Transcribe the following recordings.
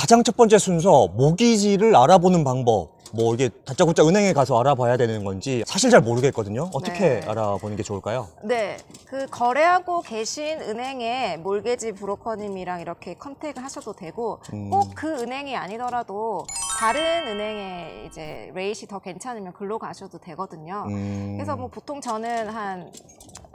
가장 첫 번째 순서 모기지를 알아보는 방법. 뭐 이게 다짜고짜 은행에 가서 알아봐야 되는 건지 사실 잘 모르겠거든요. 어떻게 네. 알아보는 게 좋을까요? 네, 그 거래하고 계신 은행의 몰개지 브로커님이랑 이렇게 컨택을 하셔도 되고 음. 꼭 그 은행이 아니더라도 다른 은행에 이제 레이시 더 괜찮으면 글로 가셔도 되거든요. 음, 그래서 뭐 보통 저는 한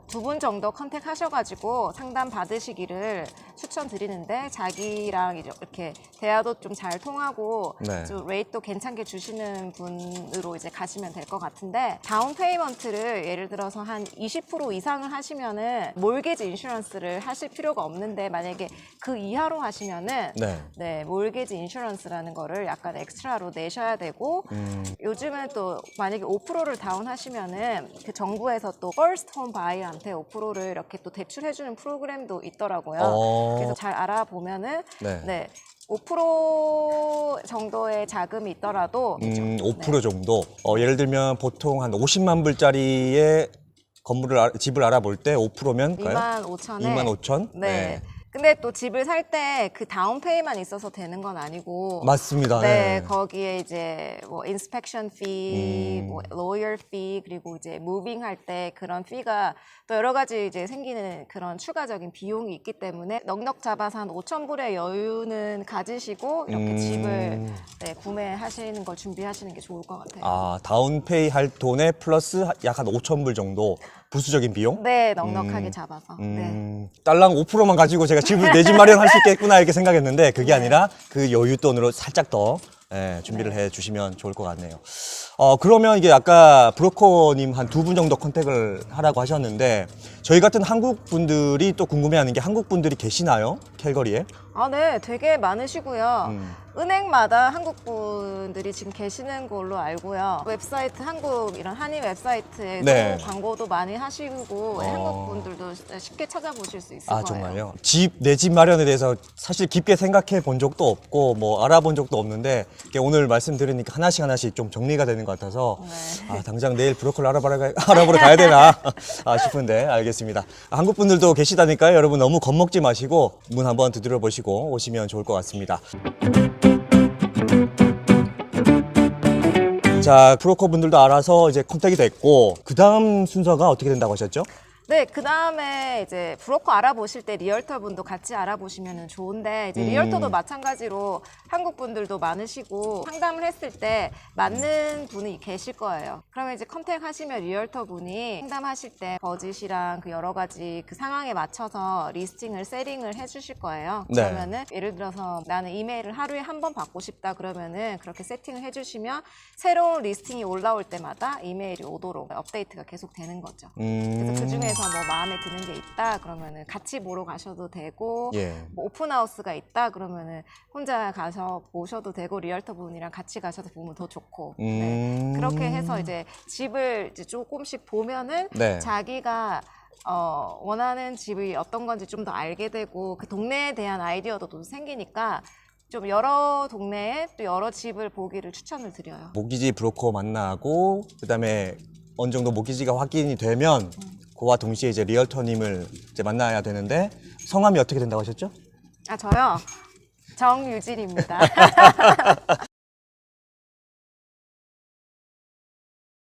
두 분 정도 컨택하셔가지고 상담 받으시기를 추천드리는데 자기랑 이제 이렇게 대화도 좀 잘 통하고 네. 좀 레이트도 괜찮게 주시는 분으로 이제 가시면 될 것 같은데 다운 페이먼트를 예를 들어서 한 20% 이상을 하시면은 몰게지 인슈런스를 하실 필요가 없는데 만약에 그 이하로 하시면은 네. 네, 몰게지 인슈런스라는 거를 약간 엑스트라로 내셔야 되고 음, 요즘은 또 만약에 5%를 다운하시면은 그 정부에서 또 buyer한테 5%를 이렇게 또 대출해주는 프로그램도 있더라고요. 어. 그래서 잘 알아보면은 네. 네. 5% 정도의 자금이 있더라도 음, 그죠? 5% 정도. 어, 예를 들면 보통 한 50만 불짜리의 건물을 알- 집을 알아볼 때 5%면 2만 5천에 2만 5천? 네. 근데 또 집을 살 때 그 다운 페이만 있어서 되는 건 아니고 맞습니다. 네, 네. 거기에 이제 뭐 인스펙션 피, 음. 뭐 로열 피 그리고 이제 무빙 할 때 그런 피가 또 여러 가지 이제 생기는 그런 추가적인 비용이 있기 때문에 넉넉 잡아서 한 5천 불의 여유는 가지시고 이렇게 음. 집을 네, 구매하시는 걸 준비하시는 게 좋을 것 같아요. 아, 다운페이 할 돈에 플러스 약 한 5천 불 정도 부수적인 비용? 네, 넉넉하게 음. 잡아서. 네. 음, 딸랑 5%만 가지고 제가 집을 내 집 마련할 수 있겠구나 이렇게 생각했는데 그게 아니라 그 여윳돈으로 살짝 더 예, 준비를 네. 해 주시면 좋을 것 같네요. 어, 그러면 이게 아까 브로커님 한 두 분 정도 컨택을 하라고 하셨는데 저희 같은 한국 분들이 또 궁금해하는 게 한국 분들이 계시나요? 캘거리에? 아, 네, 되게 많으시고요. 음. 은행마다 한국 분들이 지금 계시는 걸로 알고요. 웹사이트 한국 이런 한인 웹사이트에서 네. 광고도 많이 하시고 어. 한국 분들도 쉽게 찾아보실 수 있을 아 거예요. 정말요? 집 내 집 마련에 대해서 사실 깊게 생각해 본 적도 없고 뭐 알아본 적도 없는데 이렇게 오늘 말씀 들으니까 하나씩 하나씩 좀 정리가 되는 것 같아서 네. 아 당장 내일 브로커를 알아보러, 가, 알아보러 가야 되나 아, 싶은데 알겠습니다. 한국 분들도 계시다니까요. 여러분 너무 겁먹지 마시고 문 한번 두드려 보시고 오시면 좋을 것 같습니다. 자 브로커 분들도 알아서 이제 컨택이 됐고 그 다음 순서가 어떻게 된다고 하셨죠? 네, 그 다음에 이제 브로커 알아보실 때 리얼터 분도 같이 알아보시면 좋은데 이제 음. 리얼터도 마찬가지로 한국 분들도 많으시고 상담을 했을 때 맞는 분이 계실 거예요. 그러면 이제 컨택 하시면 리얼터 분이 상담하실 때 버짓이랑 그 여러 가지 그 상황에 맞춰서 리스팅을 세팅을 해주실 거예요. 네. 그러면은 예를 들어서 나는 이메일을 하루에 한 번 받고 싶다 그러면은 그렇게 세팅을 해주시면 새로운 리스팅이 올라올 때마다 이메일이 오도록 업데이트가 계속 되는 거죠. 음... 그래서 그 중에 서 뭐 마음에 드는 게 있다 그러면은 같이 보러 가셔도 되고 예. 뭐 오픈하우스가 있다 그러면은 혼자 가서 보셔도 되고 리얼터 분이랑 같이 가셔서 보면 더 좋고 네. 음... 그렇게 해서 이제 집을 이제 조금씩 보면은 네. 자기가 어, 원하는 집이 어떤 건지 좀 더 알게 되고 그 동네에 대한 아이디어도 또 생기니까 좀 여러 동네에 또 여러 집을 보기를 추천을 드려요. 모기지 브로커 만나고 그다음에 어느 정도 모기지가 확인이 되면 그와 동시에 이제 리얼터님을 이제 만나야 되는데 성함이 어떻게 된다고 하셨죠? 아 저요 정유진입니다.